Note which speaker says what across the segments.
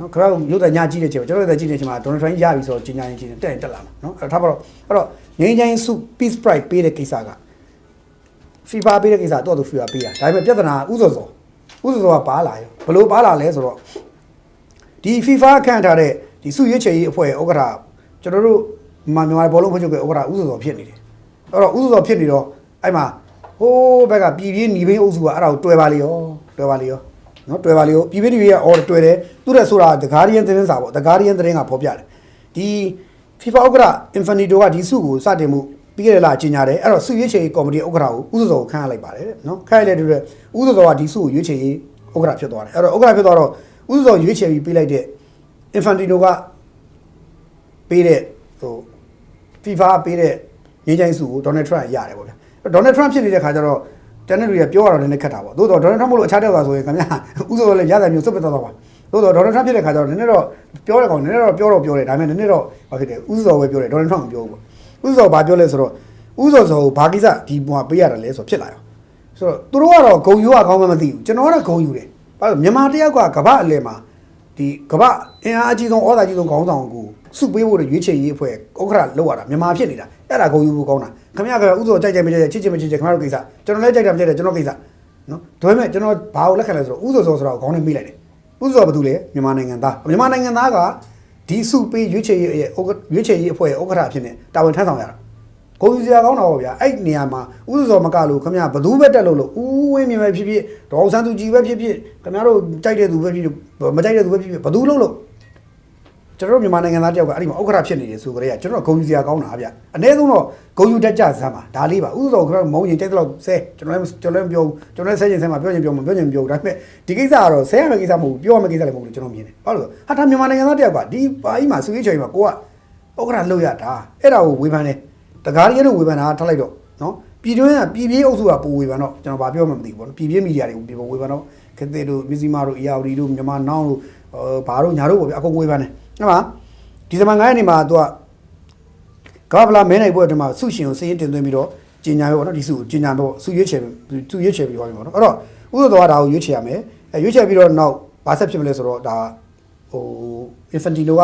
Speaker 1: နော်ခရောက်ရုပ်သက်ညကြည့်တဲ့ချိန်မှာကျွန်တော်တို့သက်ကြည့်တဲ့ချိန်မှာဒေါ်နယ်ထရန့်ရပြီဆိုတော့ကြီးညာရင်ကြီးတက်ရင်တက်လာမှာနော်အဲ့ဒါထားပါတော့အဲ့တော့ငင်းချိုင်းစု peace prize ပေးတဲ့ကိစ္စက FIFA ပေးတဲ့ကိစ္စတော့သူ FIFA ပေးတာဒါပေမဲ့ပြဿနာဥစောစောဥစောစောကပါလာရောဘလို့ပါလာလဲဆိုတော့ဒီ FIFA ခန့်ထားတဲ့ဒီစုရွေးချယ်ရေးအဖွဲ့ဥက္ကဋ္ဌကျွန်တော်တို့မြန်မာမြန်မာဘောလုံးဖွဲ့ချုပ်ကဥက္ကဋ္ဌဥစောစောဖြစ်နေတယ်အဲ့တော့ဥစောစောဖြစ်နေတော့အဲ့မှာဟိုးဘက်ကပြည်ပြင်းညီဘင်းအုပ်စုကအဲ့ဒါကိုတွယ်ပါလေရောတွယ်ပါလေရော နော်တွယ်ပါလေရောပြည်ပြင်းညီဘင်းကအော်တွယ်တယ်သူတဲ့ဆိုတာ The Guardian သတင်းစာပေါ့ The Guardian သတင်းကဖော်ပြတယ်ဒီ FIFA ဥက္ကဋ္ဌ Infinito ကဒီစုကိုစတင်မှုပြီးခဲ့တဲ့လကြီးညာတယ်အဲ့တော့စုရွေးချယ်ရေးကော်မတီဥက္ကဋ္ဌကိုဥစောစောကိုခန့်ရလိုက်ပါတယ်တဲ့နော်ခန့်ရတဲ့တူတဲ့ဥစောစောကဒီစုကိုရွေးချယ်ရေးဥက္ကဋ္ဌဖြစ်သွားတယ်အဲ့တော့ဥက္ကဋ္ဌဖြစ်သွားတော့ဥစောစောရွေးချယ်ပြီးပေးလိုက်တဲ့ Infantino ကပေးတဲ့ဟို FIFA ပေးတဲ့ငင်းချိုင်းစုကို Donald Trump ရတယ်ပေါ့ဗျာအဲ့တော့ Donald Trump ဖြစ်နေတဲ့ခါကျတော့ တန်တဲ့လူတွေပြောရတော့လည်းခက်တာပေါ့သို့တော့ Donald Trump မို့လို့အခြားတက်သွားဆိုရင်ခင်ဗျာဥစောစောလည်းရတဲ့မျိုးစွတ်ပစ်သွားတော့ပါသို့တော့ Donald Trump ဖြစ်တဲ့ခါကျတော့နည်းနည်းတော့ပြောတဲ့ကောင်နည်းနည်းတော့ပြောတော့ပြောတယ်ဒါပေမဲ့နည်းနည်းတော့ဘာဖြစ်လဲဥစောပဲပြောတယ် Donald Trump မပြောဘူးပေါ့ဥစောဘာပြောလဲဆိုတော့ဥစောစောကိုဘာကိစ္စဒီဘွာပေးရတယ်လဲဆိုဖြစ်လာရောဆိုတော့သူတို့ကတော့ဂုံယူရကောင်းမှမသိဘူးကျွန်တော်ကတော့ဂုံယူတယ်ဘာလို့မြန်မာတယောက်ကကမ္ဘာအလယ်မှာဒီကမ္ဘာအင်အားအကြီးဆုံးဩဇာကြီးဆုံးခေါင်းဆောင်ကိုစုပေးဖို့ရွေးချယ်ရေးအဖွဲ့ဥက္ကဋ္ဌလောက်ရတာမြန်မာဖြစ်နေတာအဲ့ဒါဂုံယူဖို့ကောင်းတာ ခင်ဗျားကဥစောကြိုက်ကြိုက်မကြိုက်ကြိုက်ချစ်ချစ်မချစ်ချစ်ခင်ဗျားတို့ကိစ္စကျွန်တော်လည်းကြိုက်တယ်မကြိုက်တယ်ကျွန်တော်ကိစ္စနော်ဒါပေမဲ့ကျွန်တော်ဘာကိုလက်ခံလဲဆိုတော့ဥစောစောဆိုတော့ခေါင်းနဲ့မိလိုက်တယ်ဥစောကဘာတူလဲမြန်မာနိုင်ငံသားမြန်မာနိုင်ငံသားကဒီစုပေးရွေးချယ်ရေးရဲ့ဥက္ကရွေးချယ်ရေးအဖွဲ့ရဲ့ဥက္ကဋ္ဌဖြစ်နေတာဝန်ထမ်းဆောင်ရတာကိုယူစရာကောင်းတာပေါ့ဗျာအဲ့ဒီနေရာမှာဥစ္စောမကလို့ခင်ဗျာဘသူပဲတက်လို့လို့ဦးဝင်းမြင်ပဲဖြစ်ဖြစ်ဒေါအောင်ဆန်းသူကြီးပဲဖြစ်ဖြစ်ခင်ဗျားတို့ကြိုက်တဲ့သူပဲဖြစ်ဖြစ်မကြိုက်တဲ့သူပဲဖြစ်ဖြစ်ဘသူလို့လို့ ကျွန်တော်တို့မြန်မာနိုင်ငံသားတယောက်ကအဲ့ဒီမှာဥက္ကဋ္ဌဖြစ်နေတယ်ဆိုကြတဲ့ကကျွန်တော်ဂုံယူစရာကောင်းတာဗျအနည်းဆုံးတော့ဂုံယူတတ်ကြစမ်းပါဒါလေးပါဥစ္စောခင်ဗျားမုံရင်တိုက်တော့ဆဲကျွန်တော်လည်းကျွန်တော်လည်းမပြောဘူးကျွန်တော်လည်းဆဲချင်ဆဲမှာပြောချင်ပြောမှာပြောချင်ပြောဒါပေမဲ့ဒီကိစ္စကတော့ဆဲရမယ့်ကိစ္စမဟုတ်ဘူးပြောရမယ့်ကိစ္စလည်းမဟုတ်ဘူးကျွန်တော်မြင်တယ်ဘာလို့လဲဟာဒါမြန်မာနိုင်ငံသားတယောက်ကဒီပါကြီးမှာစုရေးချိန်မှာကိုကဥက္ကဋ္ဌလောက်ရတာအဲ့ဒါကိုဝေဖန်တယ်တကားရီလို့ဝေဖန်တာထားလိုက်တော့နော်ပြည်တွင်းကပြည်ပြေးအုပ်စုကပိုဝေဖန်တော့ကျွန်တော်ဗာပြောမှမသိဘူးပေါ့နော်ပြည်ပြေးမီဒီယာတွေကိုဝေဖန်တော့ခက်တဲ့တို့မြစီမာတို့အရာဝတီတို့မြန်မာနောင်တို့ဘာတို့ညာတို့ပေါ့ဗျအကုန်ဝေဖန်တယ် ဟုတ်ပါဒီဇင်ဘာ9ရက်နေ့မှာသူကကမ္ဘာဗလာမဲနိုင်ပွဲအတွင်းမှာစုရှင်ကိုစီးရင်တင်သွင်းပြီးတော့ကျင်ညာရောပေါ့နော်ဒီစုကိုကျင်ညာတော့စုရွေးချယ်စုရွေးချယ်ပြီးဟောပြီပေါ့နော်အဲ့တော့ဥစ္စာတော်ကဒါကိုရွေးချယ်ရမယ်အဲရွေးချယ်ပြီးတော့နောက်ဘာဆက်ဖြစ်မလဲဆိုတော့ဒါဟို Infantino က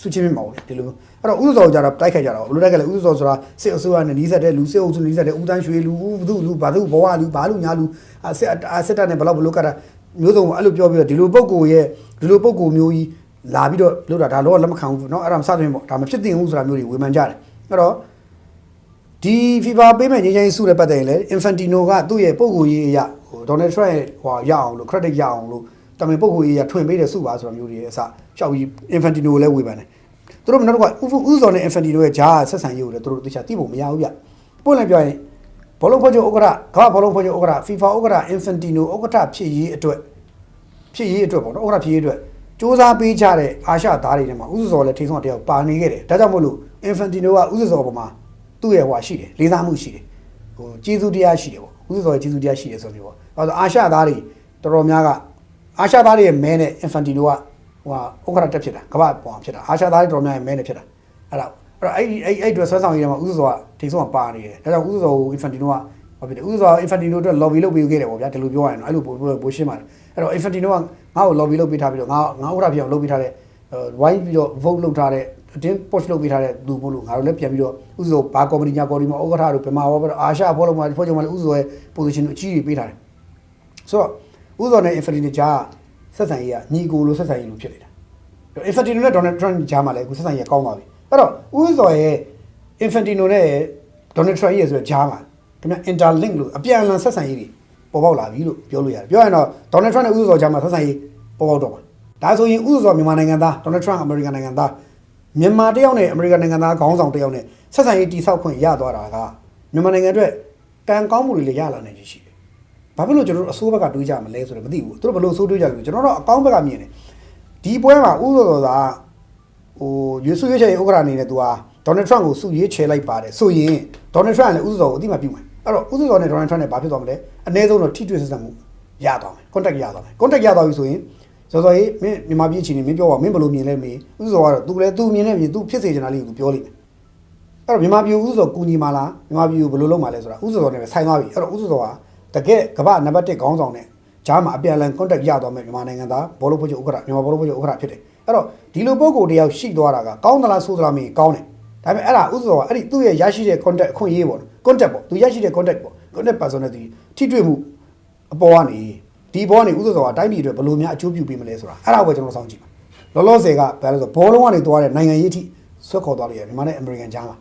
Speaker 1: စုချင်းမြင့်မအောင်လေဒီလိုမျိုးအဲ့တော့ဥစ္စာကိုကြတော့တိုက်ခိုက်ကြတာပေါ့ဘယ်လိုတိုက်ခိုက်လဲဥစ္စာဆိုတာစစ်အစိုးရနဲ့နီးစပ်တဲ့လူစစ်အုပ်စုနီးစပ်တဲ့ဦးတန်းရွှေလူဦးဘသူလူဘာသူဘဝလူဘာလူညာလူအစစ်အစစ်တပ်နဲ့ဘလောက်ဘလို့ကတာမျိုးစုံအဲ့လိုပြောပြီးတော့ဒီလိုပုံကိုရဲ့ဒီလိုပုံကိုမျိုးကြီး လာပြီးတော့လို့တာဒါတော့လက်မခံဘူးเนาะအဲ့ဒါမစသဖြင့်ပေါ့ဒါမဖြစ်သင့်ဘူးဆိုတာမျိုးတွေဝေဖန်ကြတယ်အဲ့တော့ဒီ FIFA ပေးမဲ့ငင်းချင်းစုတဲ့ပတ်သက်ရင်လည်း Infantino ကသူ့ရဲ့ပုံကိုကြီးအရာဟို Donald Trump ရဲ့ဟိုရအောင်လို့ credit ရအောင်လို့တမင်ပုံကိုကြီးအရာထွင်ပေးတဲ့စုပါဆိုတာမျိုးတွေအစရှောက်ပြီး Infantino ကိုလည်းဝေဖန်တယ် သူတို့နောက်တော့ဥဖဥဇော်နဲ့ Infinity တို့ရဲ့ဂျားဆက်ဆံရေးကိုလည်းသူတို့သိချာသိဖို့မရဘူးဗျပို့လည်းပြောရင်ဘောလုံးဖွဲ့ချုပ်ဥက္ကဋ္ဌကမ္ဘာဘောလုံးဖွဲ့ချုပ်ဥက္ကဋ္ဌ FIFA ဥက္ကဋ္ဌ Infantino ဥက္ကဋ္ဌဖြစ်ရေးအတွက်ဖြစ်ရေးအတွက်ပေါ့နော်ဥက္ကဋ္ဌဖြစ်ရေးအတွက် စူးစမ်းပေးကြတဲ့အာရှသားတွေထဲမှာဥဇော်လည်းထိဆုံးတယောက်ပါနေခဲ့တယ်ဒါကြောင့်မို့လို့ Infantino ကဥဇော်ပေါ်မှာသူ့ရဲ့ဟွာရှိတယ်လေးစားမှုရှိတယ်ဟိုကျေးဇူးတရားရှိတယ်ပေါ့ဥဇော်ရဲ့ကျေးဇူးတရားရှိတယ်ဆိုမျိုးပေါ့အဲဒါအာရှသားတွေတော်တော်များကအာရှသားတွေရဲ့မဲနဲ့ Infantino ကဟိုဟာဥက္ကဋ္ဌတက်ဖြစ်တာကမ္ဘာပေါ်ဖြစ်တာအာရှသားတွေတော်များများမဲနေဖြစ်တာအဲ့ဒါအဲ့တော့အဲ့ဒီအဲ့အဲ့အတွက်ဆွဲဆောင်ရည်ထဲမှာဥစ္စာကထိဆုံးကပါနေတယ်ဒါကြောင့်ဥစ္စာကို Infantino ကဘာဖြစ်လဲဥစ္စာ Infantino အတွက် lobby လုပ်ပေးခဲ့တယ်ပေါ့ဗျာဒီလိုပြောရရင်တော့အဲ့လိုပို့ပို့ရှင်းပါတယ် အဲ့တော့ Infantino ကငါ့ကို lobby လုပ်ပေးထားပြီးတော့ငါငါဥက္ကဋ္ဌဖြစ်အောင်လုပ်ပေးထားတဲ့ဝိုင်းပြီးတော့ vote လုပ်ထားတဲ့အတင်း push လုပ်ပေးထားတဲ့သူမို့လို့ငါတို့လည်းပြန်ပြီးတော့ဥစ္စာဘာ company ညာ company မှာဥက္ကဋ္ဌတို့ပြမာဘောအာရှဘောလုံးမှာဖွဲ့ချုပ်မှာလည်းဥစ္စာရဲ့ position ကိုအကြီးကြီးပေးထားတယ်ဆိုတော့ဥစ္စာနဲ့ Infantino ကြားဆက်ဆံရေးကညီကိုလိုဆက်ဆံရေးလိုဖြစ်နေတာ Infantino နဲ့ Donald Trump ကြားမှာလည်းအခုဆက်ဆံရေးကောင်းသွားပြီအဲ့တော့ဦးစော်ရဲ့ Infantino နဲ့ Donald Trump ရဲ့ဆိုတဲ့ကြားမှာခင်ဗျ interlink လို့အပြန်အလှန်ဆက်ဆံရေးတွေ ပေါ်ပေါက်လာပြီလို့ပြောလို့ရတယ်ပြောရရင်တော့ Donald Trump နဲ့ဦးစော်ကြားမှာဆက်ဆံရေးပေါ်ပေါက်တော့မှာဒါဆိုရင်ဦးစော်မြန်မာနိုင်ငံသား Donald Trump အမေရိကန်နိုင်ငံသားမြန်မာတယောက်နဲ့အမေရိကန်နိုင်ငံသားခေါင်းဆောင်တယောက်နဲ့ဆက်ဆံရေးတိဆောက်ခွင့်ရသွားတာကမြန်မာနိုင်ငံအတွက်ကံကောင်းမှုတွေလည်းရလာနိုင်ရှိတယ်ဘာဖြစ်လို့ကျွန်တော်တို့အဆိုးဘက်ကတွေးကြမလဲဆိုတော့မသိဘူးသူတို့ဘယ်လိုအဆိုးတွေးကြလဲကျွန်တော်တို့အကောင်းဘက်ကမြင်တယ်ဒီပွဲမှာဥသောတော်သာဟိုရွေးစုရွေးချယ်ရေးဥက္ကဋ္ဌအနေနဲ့သူဟာဒေါ်နယ်ထရန့်ကိုစုရွေးချယ်လိုက်ပါတယ်ဆိုရင်ဒေါ်နယ်ထရန့်လည်းဥသောတော်ကိုအတိမပြုမယ် အဲ့တော့ဦးသိန်းစောနဲ့ Donald Trump နဲ့ဘာဖြစ်သွားမလဲအနည်းဆုံးတော့ထိတွေ့ဆက်ဆံမှုရသွားမယ် contact ရသွားမယ် contact ရသွားပြီဆိုရင်စောစောကြီးမင်းမြန်မာပြည်အခြေအနေမင်းပြောပါမင်းဘယ်လိုမြင်လဲမေးဦးစောကတော့ तू လည်း तू မြင်တဲ့မြင် तू ဖြစ်စေချင်တာလေးကို तू ပြောလိမ့်မယ်အဲ့တော့မြန်မာပြည်ဦးစောကူညီမှာလားမြန်မာပြည်ကိုဘယ်လိုလုပ်မှာလဲဆိုတာဦးစောနဲ့ပဲဆိုင်သွားပြီအဲ့တော့ဦးစောကတကယ်ကမ္ဘာနံပါတ်1ခေါင်းဆောင်နဲ့ဂျာမှာအပြန်အလှန် contact ရသွားမယ်မြန်မာနိုင်ငံသားဘောလုံးဖွဲ့ချုပ်ဥက္ကဋ္ဌမြန်မာဘောလုံးဖွဲ့ချုပ်ဥက္ကဋ္ဌဖြစ်တယ်အဲ့တော့ဒီလိုပုံကိုတယောက်ရှိသွားတာကကောင်းသလားဆိုးသလားမင်းကောင်းတယ် ဒါပေမဲ့အဲ့ဒါဥစ္စာကအဲ့ဒီသူ့ရဲ့ရရှိတဲ့ contact အခွင့်အရေးပေါ့နော် contact ပေါ့သူရရှိတဲ့ contact ပေါ့ contact person နဲ့ဒီထိတွေ့မှုအပေါ်ကနေဒီဘောကနေဥစ္စာကအတိုင်းပြည်အတွက်ဘယ်လိုများအကျိုးပြုပေးမလဲဆိုတာအဲ့ဒါကိုပဲကျွန်တော်စောင့်ကြည့်ပါလောလောဆယ်ကဘယ်လဲဆိုဘောလုံးကနေသွားတဲ့နိုင်ငံရေးအထိဆွတ်ခေါ်သွားလို့ရတယ်မြန်မာနဲ့အမေရိကန်ကြားမှာ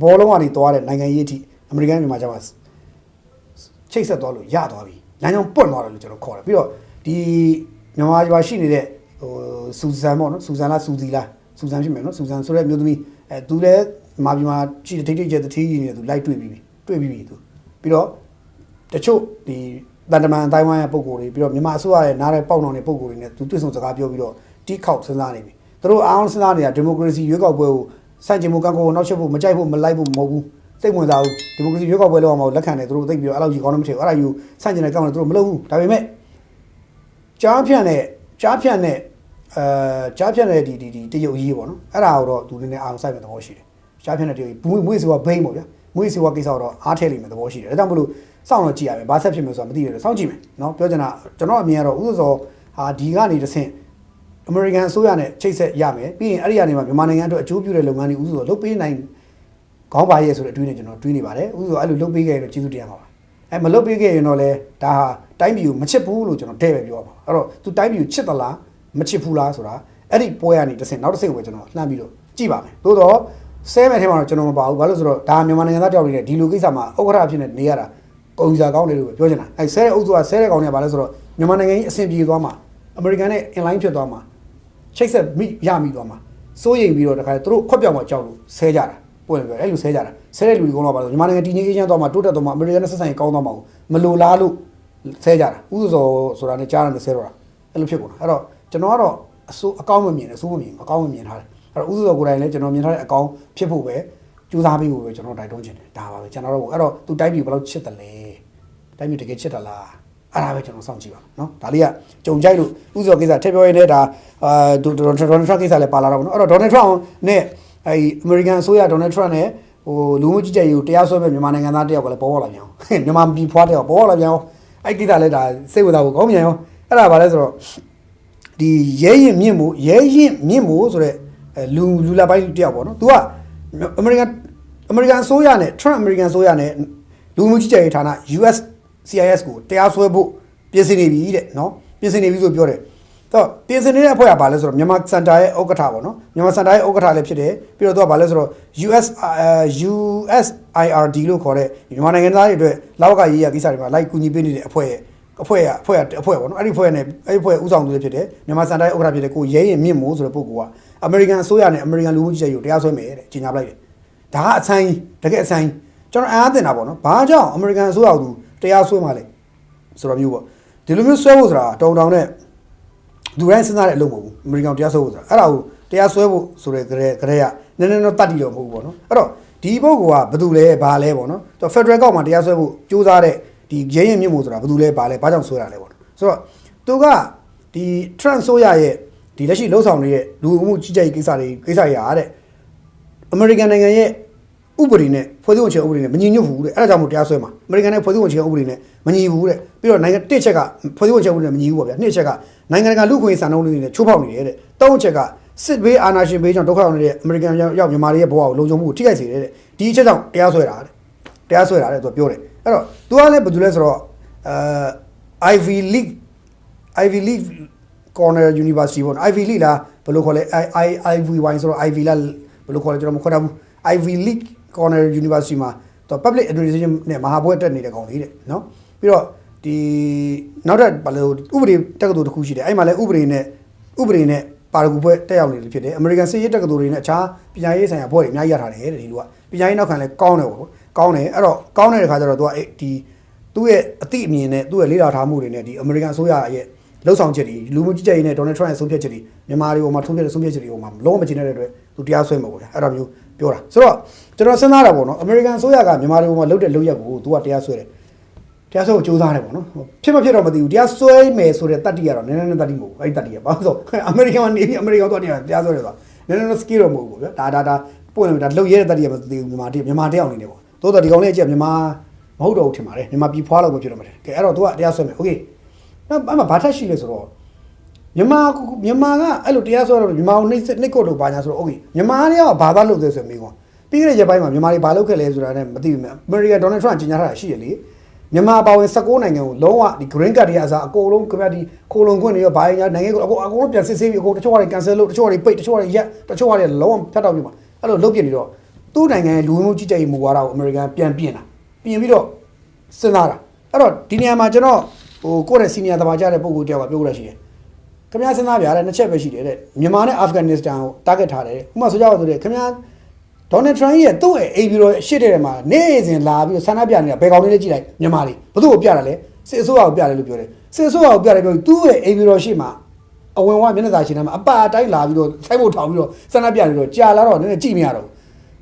Speaker 1: ဘောလုံးကနေသွားတဲ့နိုင်ငံရေးအထိအမေရိကန်နဲ့မြန်မာကြားမှာချိတ်ဆက်သွားလို့ရသွားပြီလမ်းကြောင်းပွင့်သွားတယ်လို့ကျွန်တော်ခေါ်တယ်ပြီးတော့ဒီမြန်မာရွာရှိနေတဲ့ဟိုစူဇန်ပေါ့နော်စူဇန်လားစူဇီလားစူဇန်ဖြစ်မယ်နော်စူဇန်ဆိုတဲ့မျိုးသမီး အဲသူလည်းမြန်မာပြည်မှာရှိတဲ့ထိတ်ထိတ်ကျတဲ့တတိကြီးနေသူလိုက်တွေ့ပြီးပြီတွေ့ပြီးပြီသူပြီးတော့တချို့ဒီတန်တမန်အတိုင်းဝိုင်းရဲ့ပုံကိုယ်တွေပြီးတော့မြန်မာအစိုးရရဲ့နားတဲ့ပေါက်နောင်တဲ့ပုံကိုယ်တွေနဲ့သူတွေ့ဆုံစကားပြောပြီးတော့တီးခေါက်စဉ်းစားနေပြီသူတို့အားလုံးစဉ်းစားနေတာဒီမိုကရေစီရွေးကောက်ပွဲကိုစန့်ကျင်မှုကန့်ကွက်ဖို့နောက်ချက်ဖို့မကြိုက်ဖို့မလိုက်ဖို့မဟုတ်ဘူးစိတ်ဝင်စားဘူးဒီမိုကရေစီရွေးကောက်ပွဲလောက်အောင်မဟုတ်လက်ခံတယ်သူတို့သိပြီးတော့အဲ့လိုကြီးကောင်းနေမထည့်ဘူးအဲ့ဒါယူစန့်ကျင်တဲ့ကောင်းတယ်သူတို့မလုပ်ဘူးဒါပေမဲ့ကြားဖြန့်တဲ့ကြားဖြန့်တဲ့ အဲကြားဖြန့်တဲ့ဒီဒီဒီတရုတ်ကြီးပေါ့နော်အဲ့ဒါတော့သူနည်းနည်းအောင်ဆိုင်မဲ့သဘောရှိတယ်ကြားဖြန့်တဲ့တရုတ်ကြီးမွေးမွေးစီဝဘိန်းပေါ့ဗျာမွေးစီဝကိစ္စတော့အားထည့်လိမ့်မယ်သဘောရှိတယ်ဒါကြောင့်မလို့စောင့်တော့ကြည့်ရမယ်ဘာဆက်ဖြစ်မယ်ဆိုတာမသိရတော့စောင့်ကြည့်မယ်နော်ပြောချင်တာကျွန်တော်အမြင်ကတော့ဥစ္စာစောဟာဒီကနေတစ်ဆင့်အမေရိကန်အစိုးရနဲ့ချိတ်ဆက်ရမယ်ပြီးရင်အဲ့ဒီကနေမှမြန်မာနိုင်ငံအတွက်အကျိုးပြုတဲ့လုပ်ငန်းတွေဥစ္စာဆိုလုပ်ပေးနိုင်ခေါင်းပါရဲ့ဆိုတဲ့အတွေးနဲ့ကျွန်တော်တွေးနေပါတယ်ဥစ္စာအဲ့လိုလုပ်ပေးခဲ့ရင်တော့ကျေးဇူးတင်ရမှာပါအဲမလုပ်ပေးခဲ့ရင်တော့လေဒါဟာတိုင်းပြည်ကိုမချစ်ဘူးလို့ကျွန်တော်တဲ့ပဲပြောရမှာအဲ့တော့သူတိုင်းပြည်ကိုချစ်သလား မချစ်ဘူးလားဆိုတာအဲ့ဒီပွဲကနေတစ်ဆင့်နောက်တစ်ဆင့်ကိုပဲကျွန်တော်လှမ်းပြီးတော့ကြည့်ပါမယ်သို့တော့ဆဲမဲ့ထဲမှာတော့ကျွန်တော်မပါဘူးဘာလို့ဆိုတော့ဒါမြန်မာနိုင်ငံသားတယောက်နေနဲ့ဒီလိုကိစ္စမှာဥက္ကဋ္ဌဖြစ်နေနေရတာကုန်စရာကောင်းတယ်လို့ပဲပြောချင်တာအဲဆဲတဲ့အုပ်စုကဆဲတဲ့ကောင်တွေကဘာလဲဆိုတော့မြန်မာနိုင်ငံကြီးအဆင်ပြေသွားမှာအမေရိကန်နဲ့ inline ဖြစ်သွားမှာချိတ်ဆက်မိရမိသွားမှာစိုးရိမ်ပြီးတော့တခါသူတို့ခွက်ပြောင်မှာကြောက်လို့ဆဲကြတာပွင့်ပြောအဲ့လိုဆဲကြတာဆဲတဲ့လူတွေကတော့ပါလို့မြန်မာနိုင်ငံတည်ငြိမ်အေးချမ်းသွားမှာတိုးတက်သွားမှာအမေရိကန်နဲ့ဆက်ဆံရေးကောင်းသွားမှာမလိုလားလို့ဆဲကြတာဥစ္စာဆိုတာနဲ့ကြားရတယ်ဆဲတော့တာအဲ့လိုဖြစ်ကုန်တာအဲ့တော့ ကျွန်တော်ကတော့အစိုးအကောင်းမမြင်အစိုးမမြင်အကောင်းမမြင်ထားတယ်အဲ့တော့ဥစ္စာကိုယ်တိုင်လည်းကျွန်တော်မြင်ထားတဲ့အကောင်းဖြစ်ဖို့ပဲကြိုးစားပြီးဖို့ပဲကျွန်တော်တိုက်တွန်းချင်တယ်ဒါပါပဲကျွန်တော်တို့အဲ့တော့သူတိုက်ပြီးဘယ်လောက်ချစ်တယ်လဲတိုက်ပြီးတကယ်ချစ်တယ်လားအဲ့ဒါပဲကျွန်တော်စောင့်ကြည့်ပါမယ်เนาะဒါလေးကကြုံကြိုက်လို့ဥစ္စာကိစ္စထည့်ပြောရင်လည်းဒါအာဒေါ်ဒေါ်ထရန့်ကိစ္စလည်းပါလာတော့ဗောနော်အဲ့တော့ဒေါ်နယ်ထရန့်နဲ့အဲဒီအမေရိကန်အစိုးရဒေါ်နယ်ထရန့်နဲ့ဟိုလူမှုကြီးကြပ်ရေးကိုတရားစွဲမဲ့မြန်မာနိုင်ငံသားတယောက်ကလည်းပေါ်ပေါ်လာပြန်အောင်မြန်မာပြည်ဖွားတယောက်ပေါ်ပေါ်လာပြန်အောင်အဲ့ကိစ္စလည်းဒါစိတ်ဝင်စားဖို့ကောင်းမြန်ရောအဲ့ဒါဘာလဲဆိုတော့ ဒီရဲရင်မြင့်မှုရဲရင်မြင့်မှုဆိုတဲ့အဲလူလူလာပိုင်းတယောက်ပေါ့နော် तू ကအမေရိကန်အမေရိကန်အစိုးရနဲ့ Trump အမေရိကန်အစိုးရနဲ့လူမှုကြီးကြပ်ရေးဌာန US CIS ကိုတရားစွဲဖို့ပြင်ဆင်နေပြီတဲ့နော်ပြင်ဆင်နေပြီဆိုပြောတယ်တော့ပြင်ဆင်နေတဲ့အဖွဲ့ကဘာလဲဆိုတော့မြန်မာစင်တာရဲ့ဥက္ကဋ္ဌပေါ့နော်မြန်မာစင်တာရဲ့ဥက္ကဋ္ဌလည်းဖြစ်တယ်ပြီးတော့သူကဘာလဲဆိုတော့ US USIRD လို့ခေါ်တဲ့မြန်မာနိုင်ငံသားတွေအတွက်လောက်ကရေးရကိစ္စတွေမှာလိုက်ကူညီပေးနေတဲ့အဖွဲ့ရဲ့ အဖွဲ့ကအဖွဲ့ကအဖွဲ့ပေါ့နော်အဲ့ဒီအဖွဲ့နဲ့အဲ့ဒီအဖွဲ့ဥဆောင်သူတွေဖြစ်တယ်မြန်မာစင်တာရဲ့ဥက္ကဋ္ဌဖြစ်တဲ့ကိုရဲရင်မြင့်မို့ဆိုတဲ့ပုဂ္ဂိုလ်ကအမေရိကန်အစိုးရနဲ့အမေရိကန်လူမှုကြီးကြပ်ရေးကိုတရားစွဲမယ်တဲ့ကြီးညာပလိုက်တယ်ဒါကအဆိုင်တကယ်အဆိုင်ကျွန်တော်အားတင်တာပေါ့နော်ဘာကြောင့်အမေရိကန်အစိုးရကသူတရားစွဲမှလဲဆိုတော့မျိုးပေါ့ဒီလိုမျိုးဆွဲဖို့ဆိုတာတုံတောင်နဲ့သူတိုင်းစဉ်းစားတဲ့အလုပ်မဟုတ်ဘူးအမေရိကန်တရားစွဲဖို့ဆိုတာအဲ့ဒါကိုတရားစွဲဖို့ဆိုတဲ့ကြဲကြဲရနည်းနည်းတော့တတ်တီတော့မဟုတ်ဘူးပေါ့နော်အဲ့တော့ဒီပုဂ္ဂိုလ်ကဘာတူလဲဘာလဲပေါ့နော်သူဖက်ဒရယ်ကောက်မှာတရားစွဲဖို့ကြိုးစားတဲ့ ဒီရဲရင်မြင့်မှုဆိုတာဘာတူလဲဘာလဲဘာကြောင့်စွဲတာလဲပေါ့နော်ဆိုတော့သူကဒီ trans ဆိုရရဲ့ဒီလက်ရှိလှုပ်ဆောင်နေတဲ့လူမှုကြီးကြပ်ရေးကိစ္စတွေကိစ္စတွေအားတဲ့အမေရိကန်နိုင်ငံရဲ့ဥပဒေနဲ့ဖွဲ့စည်းပုံအခြေခံဥပဒေနဲ့မညီညွတ်ဘူးတဲ့အဲ့ဒါကြောင့်မို့တရားစွဲမှာအမေရိကန်နဲ့ဖွဲ့စည်းပုံအခြေခံဥပဒေနဲ့မညီဘူးတဲ့ပြီးတော့နိုင်ငံတစ်ချက်ကဖွဲ့စည်းပုံအခြေခံဥပဒေနဲ့မညီဘူးပေါ့ဗျာနှစ်ချက်ကနိုင်ငံတကာလူ့ခွင့်ရေးစံနှုန်းတွေနဲ့ချိုးဖောက်နေတယ်တဲ့သုံးချက်ကစစ်ဘေးအာဏာရှင်ဘေးကြောင့်ဒုက္ခရောက်နေတဲ့အမေရိကန်ရောက်မြန်မာတွေရဲ့ဘဝကိုလုံခြုံမှုကိုထိခိုက်စေတယ်တဲ့ဒီအချက်ကြောင့်တရားစွဲတာတဲ့တရားစွဲတာတဲ့သူကပြောတယ်အဲ့တော့ तू ကလည်းဘာလို့လဲဆိုတော့အဲ Ivy League Ivy League Corner University ပေါ့နော် Ivy League လားဘယ်လိုခေါ်လဲ I I IVY ဆိုတော့ Ivy လားဘယ်လိုခေါ်လဲကျွန်တော်မခေါ်တတ်ဘူး Ivy League Corner University မှာတော့ Public Administration နဲ့မဟာဘွဲတက်နေတဲ့ကောင်လေးတဲ့နော်ပြီးတော့ဒီနောက်ထပ်ဘာလို့ဥပဒေတက္ကသိုလ်တစ်ခုရှိတယ်အဲ့မှာလည်းဥပဒေနဲ့ဥပဒေနဲ့ ပါရဂူဘွဲတက်ရောက်နေလို့ဖြစ်တယ် American စစ်ရေးတက္ကသိုလ်တွေနဲ့အခြားပညာရေးဆိုင်ရာဘွဲတွေအများကြီးရထားတယ်တဲ့ဒီလူကပညာရေးနောက်ခံလည်းကောင်းတယ်ပေါ့ကောင်းတယ်အဲ့တော့ကောင်းတဲ့ခါကျတော့သူကအဲ့ဒီသူ့ရဲ့အသိအမြင်နဲ့သူ့ရဲ့လေ့လာထားမှုတွေနဲ့ဒီ American အစိုးရရဲ့လှုပ်ဆောင်ချက်တွေလူမှုကြီးကြပ်ရေးနဲ့ Donald Trump ရဲ့ဆုံးဖြတ်ချက်တွေမြန်မာတွေပေါ်မှာထုံးပြတဲ့ဆုံးဖြတ်ချက်တွေပေါ်မှာလုံးဝမကျင်တဲ့အတွက်သူတရားစွဲမှာပေါ့ဗျာအဲ့ဒါမျိုးပြောတာဆိုတော့ကျွန်တော်စဉ်းစားတာပေါ့နော် American အစိုးရကမြန်မာတွေပေါ်မှာလုပ်တဲ့လုပ်ရက်ကိုသူကတရားစွဲတယ် တရားစွဲကိုစူးစမ်းတယ်ပေါ့နော်ဖြစ်မဖြစ်တော့မသိဘူးတရားစွဲမယ်ဆိုတဲ့တတ်တိကတော့နည်းနည်းနဲ့တတ်တိမဟုတ်ဘူးအဲ့ဒီတတ်တိကဘာလို့ဆိုအမေရိကန်ကနေပြီးအမေရိကန်တော့တရားစွဲတယ်ဆိုတာနည်းနည်းနဲ့ skill တော့မဟုတ်ဘူးဗျာဒါဒါဒါပွင့်လို့ဒါလုပ်ရတဲ့တတ်တိကမသိဘူးမြန်မာတမြန်မာတယောက်အနေနဲ့ပေါ့သို့တော့ဒီကောင်လေးအကျက်မြန်မာမဟုတ်တော့ဘူးထင်ပါတယ်မြန်မာပြည်ဖွားလို့ပဲဖြစ်တော့မှာတယ်ကဲအဲ့တော့သူကတရားစွဲမယ်โอเค နောက်အဲ့မှာဘာထက်ရှိလဲဆိုတော့မြန်မာမြန်မာကအဲ့လိုတရားစွဲတော့မြန်မာကိုနှိမ့်နှိတ်ကုတ်လို့ဘာညာဆိုတော့โอเคမြန်မာတွေကဘာသာလုပ်သေးဆိုမိကွာပြီးခဲ့တဲ့ရက်ပိုင်းမှာမြန်မာတွေဘာလုပ်ခဲ့လဲဆိုတာနဲ့မသိဘူးမြအမေရိကန်ဒေါ်နယ်ထရန့်ကြီးညာထားတာရှိရလေ မြန်မာပါဝင်16နိုင်ငံကိုလုံးဝဒီ green card တွေအစားအကုန်လုံးခင်ဗျာဒီခိုလုံခွင့်တွေရောဘာညာနိုင်ငံကိုအကုန်အကုန်လုံးပြန်စစ်ဆေးပြီးအကုန်တချို့က cancel လုပ်တချို့ကပိတ်တချို့ကရက်တချို့ကလုံးဝဖြတ်တောက်ပြီးမှာအဲ့လိုလုပ်ပြနေတော့သူ့နိုင်ငံရဲ့လူဝင်မှုကြီးကြပ်ရေးမူဝါဒကိုအမေရိကန်ပြန်ပြင်တာပြင်ပြီးတော့စဉ်းစားတာအဲ့တော့ဒီနေရာမှာကျွန်တော်ဟိုကိုယ့်ရဲ့ senior တဘာကြတဲ့ပုံကိုတယောက်ကပြောလို့ရှိတယ်ခင်ဗျားစဉ်းစားပြရတဲ့နှစ်ချက်ပဲရှိတယ်တဲ့မြန်မာနဲ့အာဖဂန်နစ္စတန်ကို target ထားတယ်ဥပမာဆိုကြပါစို့တဲ့ခင်ဗျား ဒေါ်နယ်ထရန့်ရဲ့သူ့ရဲ့အိမ်ပြီးတော့ရှစ်တဲ့မှာနေ့စဉ်လာပြီးဆန္ဒပြနေတာဘယ်ကောင်လေးလဲကြည့်လိုက်မြန်မာလေးဘသူ့ကိုပြတာလဲစစ်အစိုးရကိုပြတယ်လို့ပြောတယ်စစ်အစိုးရကိုပြတယ်ပြောပြီးသူ့ရဲ့အိမ်ပြီးတော့ရှစ်မှာအဝင်ဝမျက်နှာသာရှင်ထဲမှာအပါအတိုင်းလာပြီးတော့စိုက်ဖို့ထောင်ပြီးတော့ဆန္ဒပြနေတော့ကြာလာတော့နည်းနည်းကြည့်မရတော့ဘူး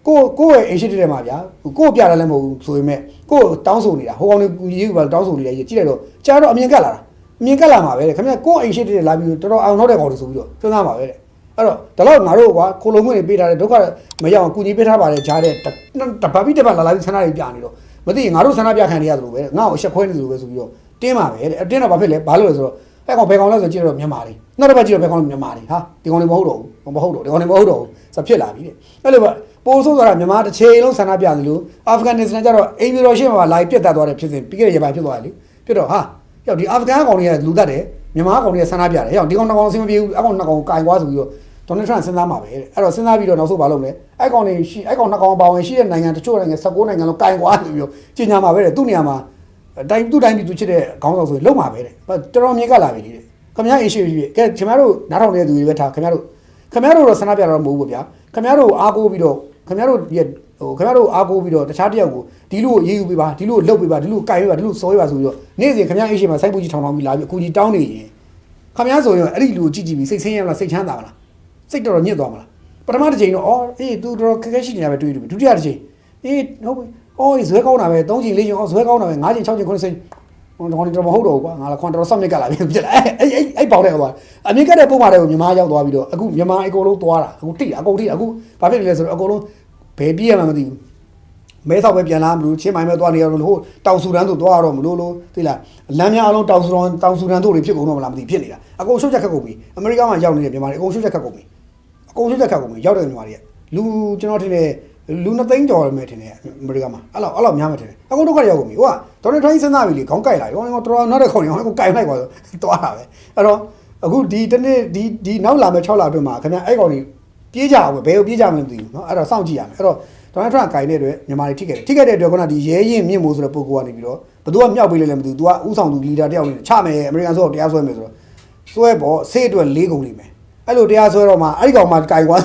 Speaker 1: ကိုကိုယ့်ရဲ့အိမ်ရှိတဲ့မှာဗျာကိုယ့်ပြတယ်လည်းမဟုတ်ဘူးဆိုပေမဲ့ကိုယ့်တောင်းဆိုနေတာဟိုကောင်လေးကူကြီးကတောင်းဆိုနေတာကြည့်လိုက်တော့ကြာတော့အမြင်ကတ်လာတာမြင်ကက်လာမှာပဲတဲ့ခင်ဗျကိုယ့်အိမ်ရှိတဲ့လာပြီးတော်တော်အောင်တော့တဲ့ကောင်တွေဆိုပြီးတော့စဉ်းစားမှာပဲတဲ့ အဲ့တော့ဒါတော့ငါတို့ကွာခိုလုံငွေတွေပေးထားတဲ့ဒုက္ခမရအောင်ကုညီပေးထားပါတယ်ဂျားတဲ့တပတ်ပြီးတပတ်လာလာပြီးဆန္ဒတွေပြနေတော့မသိရင်ငါတို့ဆန္ဒပြခံနေရတယ်လို့ပဲငါ့ကိုအချက်ခွဲနေတယ်လို့ပဲဆိုပြီးတော့တင်းပါပဲတဲ့အတင်းတော့ဘာဖြစ်လဲဘာလို့လဲဆိုတော့အဲ့ကောင်ဘယ်ကောင်လဲဆိုကြည့်တော့မြန်မာတွေနောက်တစ်ပတ်ကြည့်တော့ဘယ်ကောင်လဲမြန်မာတွေဟာဒီကောင်တွေမဟုတ်တော့ဘူးမဟုတ်တော့ဒီကောင်တွေမဟုတ်တော့ဘူးဆိုဖြစ်လာပြီတဲ့အဲ့လိုပဲပိုးဆိုးသွားတာမြန်မာတစ်ချိန်လုံးဆန္ဒပြတယ်လို့အာဖဂန်နစ္စတန်ကျတော့အိမ်ပြည်တော်ရှေ့မှာလာပြတ်တက်သွားတယ်ဖြစ်စဉ်ပြီးခဲ့တဲ့ရက်ပိုင်းဖြစ်သွားတယ်လေပြတ်တော့ဟာရောက်ဒီအာဖဂန်ကောင်တွေကလူတတ်တယ်မြန်မာကောင်တွေကဆန္ဒပြတယ်ရောက်ဒီကောင်နှစ်ကောင်အဆင်မပြေဘူးအကောင်နှစ်ကောင်ကင်သွားဆိုပြီးတော့ ဒေါ်နယ်ထရန့်စဉ်းစားမှာပဲတဲ့အဲ့တော့စဉ်းစားပြီးတော့နောက်ဆုံးမလုပ်လဲအဲ့ကောင်တွေရှိအဲ့ကောင်နှစ်ကောင်ပါဝင်ရှိတဲ့နိုင်ငံတချို့နိုင်ငံ16နိုင်ငံလုံးကင်သွားဆိုပြီးတော့ကြီးညာမှာပဲတဲ့သူ့နေရာမှာတိုင်းသူ့တိုင်းပြည်သူချစ်တဲ့ခေါင်းဆောင်ဆိုရင်လုံမှာပဲတဲ့တော်တော်မြင်ကလာပြီတဲ့ခင်ဗျားအင်ရှိပြီကဲခင်ဗျားတို့နားထောင်နေတဲ့သူတွေပဲထားခင်ဗျားတို့ခင်ဗျားတို့တော့ဆန္ဒပြတော့မဟုတ်ဘူးဗျာခင်ဗျားတို့အားကိုးပြီးတော့ခင်ဗျားတို့ရဲ့ဟိုခင်ဗျားတို့အားကိုးပြီးတော့တခြားတယောက်ကိုဒီလိုရေးယူပေးပါဒီလိုလှုပ်ပေးပါဒီလိုကင်ပေးပါဒီလိုစောပေးပါဆိုပြီးတော့နေ့စဉ်ခင်ဗျားအိရှိမှာစိုက်ပူကြီးထောင်ထောင်ပြီးလာပြီးအကူကြီးတောင်းနေရင်ခင်ဗျားဆိုရင်အဲ့ဒီလူကိုကြည့်ကြည့်ပြီးစိတ်ဆင်းရဲမလားစိတ်ချမ်းသာမလား စိတ်တော်တော်ညစ်သွားမလားပထမတစ်ချိန်တော့အော်အေး तू တော်တော်ခက်ခဲရှိနေတာပဲတွေးတယ်ဒုတိယတစ်ချိန်အေးဟုတ်ပြီအော်ဇွဲကောင်းတာပဲ၃ချိန်၄ချိန်အော်ဇွဲကောင်းတာပဲ၅ချိန်၆ချိန်9ချိန်ဟိုတော့တော့မဟုတ်တော့ဘူးကွာငါလည်းခွန်တော်ဆော့မြစ်ကလာပြီပြစ်လိုက်အဲ့အဲ့အဲ့ပေါက်တဲ့ကွာအမြင့်ကတဲ့ပုံမှာတဲ့ကိုမြန်မာရောက်သွားပြီးတော့အခုမြန်မာအကုန်လုံးသွားတာအခုတိအကုန်တိအခုဘာဖြစ်နေလဲဆိုတော့အကုန်လုံးဘယ်ပြည့်ရမှမသိဘူးမဲဆောက်ပဲပြန်လာမလို့ချင်းမိုင်းပဲသွားနေရလို့ဟိုတောင်ဆူဒန်တို့သွားရတော့မလို့လို့သိလားလမ်းများအလုံးတောင်ဆူဒန်တောင်ဆူဒန်တို့တွေဖြစ်ကုန်တော့မလားမသိဖြစ်နေတာအကုန်ရှုပ်ချက်ခတ်ကုန်ပြီအမေရိကမှာရောက်နေတဲ့မြန်မာတွေအကုန်ရှုပ်ချက်ခတ်ကုန်ပြီအ ကုန်ရှုပ်ချက်ခတ်ကုန်ပြီရောက်တဲ့မြန်မာတွေကလူကျွန်တော်ထင်တယ်လူနှစ်သိန်းကျော်မယ်ထင်တယ်အမေရိကမှာအဲ့လောက်အဲ့လောက်များမယ်ထင်တယ်အကုန်ဒုက္ခရောက်ကုန်ပြီဟိုကဒေါ်နယ်ထရန့်စဉ်းစားပြီလေခေါင်းကိုက်လာရောတော်တော်နောက်တဲ့ခေါင်းရောအကုန်ကိုက်လိုက်ပါဆိုသွားတာပဲအဲ့တော့အခုဒီတနေ့ဒီဒီနောက်လာမယ့်6လအတွင်းမှာခင်ဗျအဲ့ကောင်ကြီးပြေးကြအောင်ပဲဘယ်ကိုပြေးကြမလဲမသိဘူးเนาะအဲ့တော့စောင့်ကြည့်ရမယ်အဲ့တော့ဒေါ်နယ်ထရန့်ကင်တဲ့အတွက်မြန်မာတွေထိခဲ့တယ်ထိခဲ့တဲ့အတွက်ခုနဒီရဲရင်မြင့်မို့ဆိုတဲ့ပုံကနေပြီးတော့ဘသူကမြောက်ပေးလဲလည်းမသိဘူး तू ကဥဆောင်သူလီဒါတယောက်နေချမယ်အမေရိကန်ဆိုတော့တရားစွဲမယ်ဆိုတော့စွဲပေါ့ဆေးအတွက်၄ကုန်လိမ့်မယ် အဲ့လိုတရားစွဲတော့မှအဲ့ဒီကောင်မှကင်သွား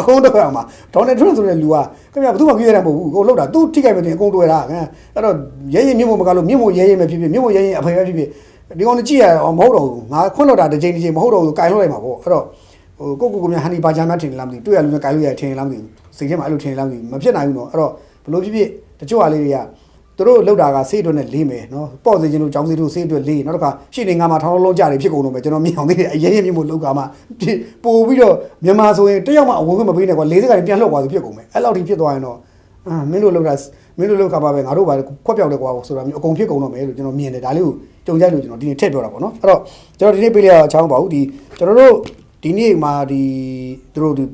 Speaker 1: အကုန်တော့အောင်မှဒေါ်နယ်ထရန့်ဆိုတဲ့လူကခင်ဗျဘသူမှပြေးရတာမဟုတ်ဘူးကိုလှုပ်တာသူထိခိုက်မယ်တင်အကုန်တွေ့တာခင်အဲ့တော့ရဲရင်မြင့်မို့မကလို့မြင့်မို့ရဲရင်ပဲဖြစ်ဖြစ်မြင့်မို့ရဲရင်အဖေပဲဖြစ်ဖြစ်ဒီကောင်ကြည့်ရအောင်မဟုတ်တော့ဘူးငါခွန့်လို့တာတစ်ချိန်တစ်ချိန်မဟုတ်တော့ဘူးကင်လို့လိုက်မှာပေါ့အဲ့တော့ဟိုကိုကိုကိုမြဟန်နီဘာချာများထင်လားမသိဘူးတွေ့ရလူနဲ့ကင်လို့ရထင်လားမသိဘူးစိတ်ထဲမှာအဲ့လိုထင်လားမသိဘူးမဖြစ်နိုင်ဘူးနော်အဲ့တော့ဘလို့ဖြစ်ဖြစ်တချို့ဟာလေးတွေက သူတို့လောက်တာကစေးအတွက်နဲ့လေးမယ်နော်ပေါ့စေခြင်းလို့ចောင်းစေးတို့စေးအတွက်လေးနောက်တစ်ခါရှင်းနေငါမှာထောင်းလုံးကြတယ်ဖြစ်ကုန်တော့မယ်ကျွန်တော်မြင်အောင်သေးတယ်အရင်ရင်မြင်ဖို့လောက်ကမှပို့ပြီးတော့မြန်မာဆိုရင်တယောက်မှအဝင်ခွင့်မပေးနဲ့ကွာလေးစကနေပြန်လှုပ်သွားသူဖြစ်ကုန်မယ်အဲ့လောက်ထိဖြစ်သွားရင်တော့အာမင်းတို့လောက်တာမင်းတို့လောက်ကပါပဲငါတို့ပါခွက်ပြောက်တယ်ကွာဆိုတာမျိုးအကုန်ဖြစ်ကုန်တော့မယ်လို့ကျွန်တော်မြင်တယ်ဒါလေးကိုကြုံကြိုက်လို့ကျွန်တော်ဒီနေ့ထည့်ပြောတာပေါ့နော်အဲ့တော့ကျွန်တော်ဒီနေ့ပေးလိုက်ရအောင်ချောင်းပါဘူးဒီကျွန်တော်တို့ဒီနေ့မှာဒီသူတို့ဒီ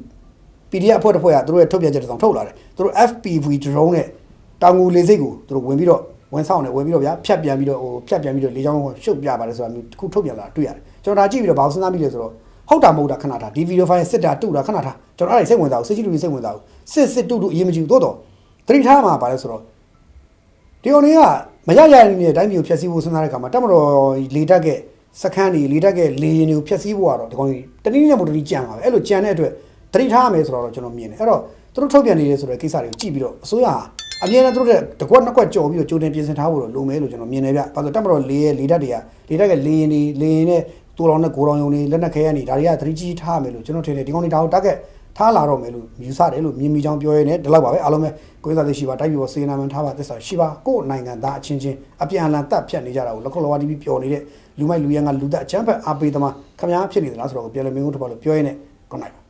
Speaker 1: PDF အဖွဲ့တစ်ဖွဲ့ကသူတို့ရဲ့ထုတ်ပြန်ချက်တစ်စောင်ထုတ်လာတယ်သူတို့ FPV drone နဲ့ တောင်ငူလေစိတ်ကိုသူတို့ဝင်ပြီးတော့ဝင်ဆောင်တယ်ဝင်ပြီးတော့ဗျာဖြတ်ပြန်ပြီးတော့ဟိုဖြတ်ပြန်ပြီးတော့လေချောင်းကိုရှုပ်ပြပါတယ်ဆိုတာမျိုးတစ်ခုထုတ်ပြန်လာတွေ့ရတယ်ကျွန်တော်ဒါကြည့်ပြီးတော့ဘာလို့စဉ်းစားမိလဲဆိုတော့ဟုတ်တာမဟုတ်တာခဏထားဒီဗီဒီယိုဖိုင်စစ်တာတူတာခဏထားကျွန်တော်အဲ့ဒါစိတ်ဝင်စားဘူးစစ်ကြည့်လို့စိတ်ဝင်စားဘူးစစ်စစ်တူတူအရေးမကြီးဘူးတိုးတော့သတိထားမှာပါလဲဆိုတော့ဒီအောင်တွေကမရရနေတဲ့တိုင်းပြည်ကိုဖျက်ဆီးဖို့စဉ်းစားတဲ့အခါမှာတက်မတော်လေတက်ကစခန်းတွေလေတက်ကလေရင်တွေကိုဖျက်ဆီးဖို့ကတော့ဒီကောင်ကြီးတနည်းနဲ့ပို့တနည်းကြံပါပဲအဲ့လိုကြံတဲ့အတွက်သတိထားရမယ်ဆိုတော့ကျွန်တော်မြင်တယ်အဲ့တော့သူတို့ထုတ်ပြန်နေတယ်ဆိုတဲ့ကိစ္စတွေကိုကြည့်ပြီးတော့အစိုးရ အမြဲတမ်းသူတို့တဲ့တကွက်နှစ်ကွက်ကြော်ပြီးတော့ကြိုတင်ပြင်ဆင်ထားဖို့တော့လိုမယ်လို့ကျွန်တော်မြင်နေဗျ။ဘာလို့တက်မတော်လေးရဲ့လေတက်တွေကလေတက်ကလေရင်တွေလေရင်နဲ့တူတော်နဲ့ကိုတော်ယုံတွေလက်နက်ခဲရနေဒါတွေကသတိကြီးထားမယ်လို့ကျွန်တော်ထင်တယ်ဒီကောင်တွေဒါကိုတက်ကက်ထားလာတော့မယ်လို့ယူဆတယ်လို့မြင်မိကြောင်းပြောရနေဒီလောက်ပါပဲအားလုံးပဲကိုယ်စားသိရှိပါတိုက်ပြီးတော့စေနာမန်ထားပါသစ္စာရှိပါကိုယ်နိုင်ငံသားအချင်းချင်းအပြန်အလှန်တတ်ဖြတ်နေကြတာကိုလက်ခလောဝါတီးပြီးပျော်နေတဲ့လူမိုက်လူရန်ကလူသက်အချမ်းဖက်အားပေးသမားခမားဖြစ်နေသလားဆိုတော့ပြန်လည်မင်းတို့တပါလို့ပြောရင်းနဲ့ good night